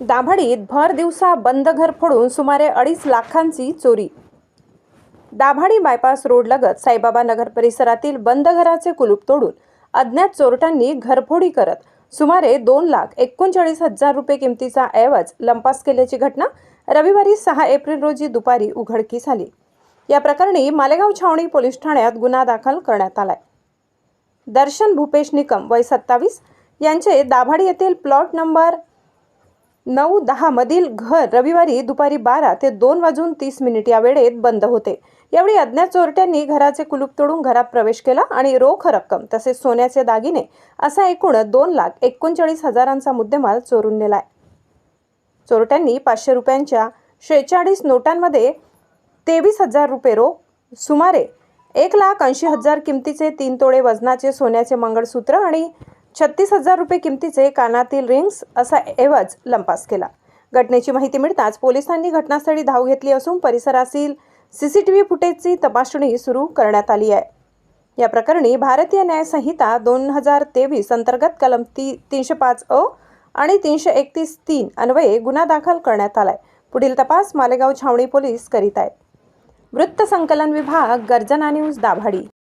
दाभाडीत भर दिवसा बंद घर फोडून सुमारे अडीच लाखांची चोरी. दाभाडी बायपास रोडलगत साईबाबा नगर परिसरातील बंद घराचे कुलूप तोडून अज्ञात चोरट्यांनी घरफोडी करत सुमारे दोन लाख एकोणचाळीस हजार रुपये किमतीचा ऐवज लंपास केल्याची घटना रविवारी सहा एप्रिल रोजी दुपारी उघडकीस आली. या प्रकरणी मालेगाव छावणी पोलीस ठाण्यात गुन्हा दाखल करण्यात आलाय. दर्शन भूपेश निकम वय सत्तावीस यांचे दाभाडी येथील प्लॉट नंबर नऊ दहा मधील घर रविवारी दुपारी बारा ते दोन वाजून तीस मिनिट या वेळेत बंद होते. यावेळी अज्ञात चोरट्यांनी घराचे कुलूप तोडून घरात प्रवेश केला आणि रोख रक्कम तसेच सोन्याचे दागिने असा एकूण दोन लाख एकोणचाळीस हजारांचा मुद्देमाल चोरून नेलाय. चोरट्यांनी पाचशे रुपयांच्या शेहेचाळीस नोटांमध्ये तेवीस हजार रुपये रोख सुमारे एक लाख ऐंशी हजार किमतीचे तीन तोडे वजनाचे सोन्याचे मंगळसूत्र आणि छत्तीस हजार रुपये किमतीचे कानातील रिंग्स असा एवज लंपास केला. घटनेची माहिती मिळताच पोलिसांनी घटनास्थळी धाव घेतली असून परिसरातील सीसीटीव्ही फुटेजची तपासणी सुरू करण्यात आली आहे. या प्रकरणी भारतीय न्यायसंहिता दोन हजार तेवीस अंतर्गत कलम ती तीनशे पाच अ आणि तीनशे एकतीस तीन अन्वये गुन्हा दाखल करण्यात आलाय. पुढील तपास मालेगाव छावणी पोलीस करीत आहेत. वृत्त संकलन विभाग गर्जना न्यूज दाभाडी.